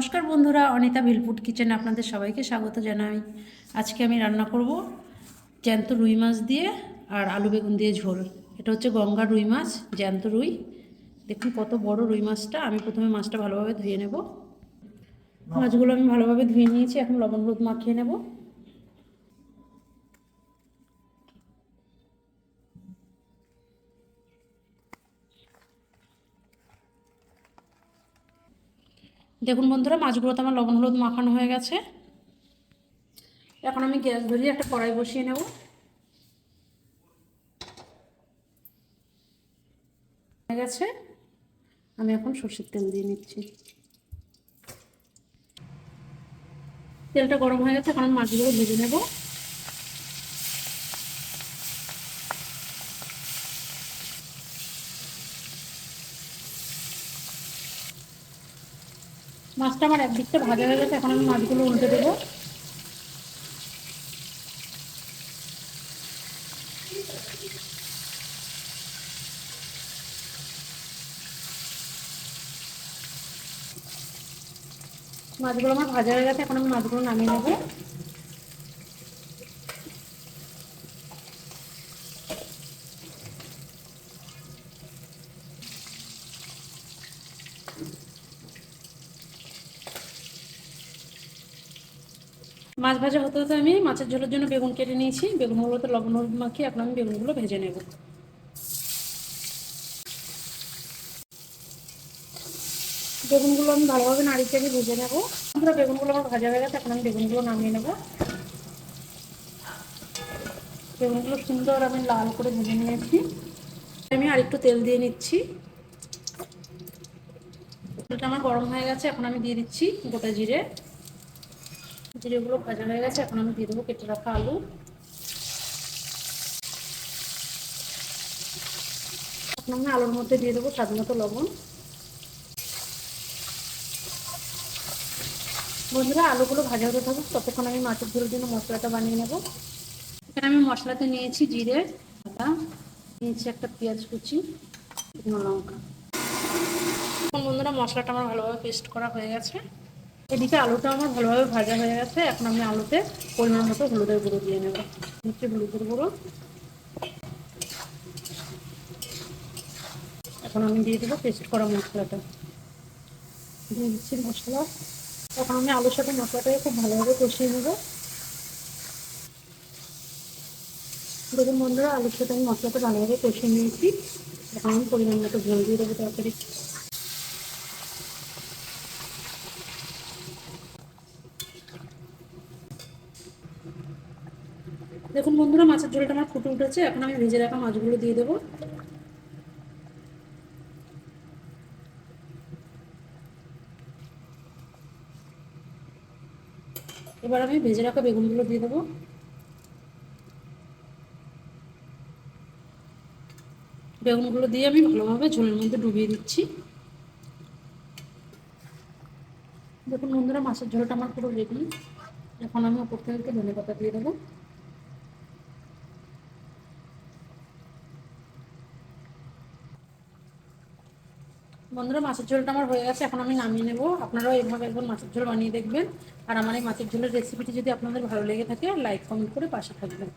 নমস্কার বন্ধুরা, অনিতা ভিলফুড কিচেনে আপনাদের সবাইকে স্বাগত জানাই। আজকে আমি রান্না করব জ্যান্ত রুই মাছ দিয়ে আর আলু বেগুন দিয়ে ঝোল। এটা হচ্ছে গঙ্গা রুই মাছ, জ্যান্ত রুই। দেখুন কত বড় রুই মাছটা। আমি প্রথমে মাছটা ভালোভাবে ধুয়ে নেব। মাছগুলো আমি ভালোভাবে ধুয়ে নিয়েছি। এখন লবণ হলুদ মাখিয়ে নেব। দেখুন বন্ধুরা মাছগুলো তো আমার লবণ, হলুদ মাখানো হয়ে গেছে। এখন আমি গ্যাস ধরিয়ে একটা কড়াই বসিয়ে নেব। হয়ে গেছে। আমি এখন সর্ষের তেল দিয়ে নিচ্ছি। তেলটা গরম হয়ে গেছে, এখন আমি মাছগুলো ভেজে নেব। মাছটা আমার একদিকটা ভাজা হয়ে গেছে, এখন আমি মাছগুলো উল্টে দেবো। মাছগুলো আমার ভাজা হয়ে গেছে, এখন আমি মাছগুলো নামিয়ে নেব। মাছ ভাজা হতে হতে আমি মাছের ঝোলের জন্য বেগুন কেটে নিয়েছি। বেগুনগুলোতে লবণ হলুদ মাখিয়ে এখন আমি বেগুনগুলো ভেজে নেব। বেগুনগুলো আমি ভালোভাবে নাড়ি চাড়ি ভেজে নেব। পুরো বেগুনগুলো আমার ভাজা হয়ে গেছে, এখন আমি বেগুনগুলো নামিয়ে নেব। বেগুনগুলো সুন্দর আমি লাল করে ভেজে নিয়েছি। আমি আরেকটু তেল দিয়ে নিচ্ছি। তেলটা আমার গরম হয়ে গেছে, এখন আমি দিয়ে দিচ্ছি গোটা জিরে। জিরেগুলো ভাজা হয়ে গেছে, এখন আমি দিয়ে দেবো কেটে রাখা আলু। এখন আমি আলুর মধ্যে দিয়ে দেবো স্বাদ মতো লবণ। বন্ধুরা, আলুগুলো ভাজা হতে থাকুক, ততক্ষণ আমি মাছের ঝোলের জন্য মশলাটা বানিয়ে নেব। এখানে আমি মশলাতে নিয়েছি জিরে, আদা, নিয়েছি একটা পেঁয়াজ কুচি লঙ্কা। বন্ধুরা, মশলাটা আমার ভালোভাবে পেস্ট করা হয়ে গেছে। এদিকে আলুটা আমার ভালোভাবে ভাজা হয়ে গেছে। এখন আমি আলুতে পরিমাণ মতো হলুদের গুঁড়ো দিয়ে নেব। নিচ্ছি হলুদের গুঁড়ো। এখন আমি দিয়ে দেবো পেস্ট করা মশলাটা। দিয়ে দিচ্ছি মশলা। এখন আমি আলুর সাথে মশলাটাকে খুব ভালোভাবে কষিয়ে নেব। দেখুন বন্ধুরা, আলুর সাথে আমি মশলাটা ভালোভাবে কষিয়ে নিয়েছি। এখন আমি পরিমাণ মতো ঝোল দিয়ে দেবো তরকারি দেখুন বন্ধুরা, মাছের ঝোলটা আমার ফুটে উঠেছে। এখন আমি ভেজে রাখা মাছগুলো দিয়ে দেবো। এবার আমি ভেজে রাখা বেগুনগুলো দিয়ে দেবো। বেগুনগুলো দিয়ে আমি ভালোভাবে ঝোলের মধ্যে ডুবিয়ে দিচ্ছি। দেখুন বন্ধুরা, মাছের ঝোলটা আমার পুরো রেডি এখন আমি ওপর থেকে একটু ধনে পাতা দিয়ে দেবো। বন্ধুরা, মাছের ঝোলটা আমার হয়ে গেছে, এখন আমি নামিয়ে নেব। আপনারাও এইভাবে একবার মাছের ঝোল বানিয়ে দেখবেন। আর আমার এই মাছের ঝোলের রেসিপিটি যদি আপনাদের ভালো লেগে থাকে লাইক কমেন্ট করে পাশে থাকবেন।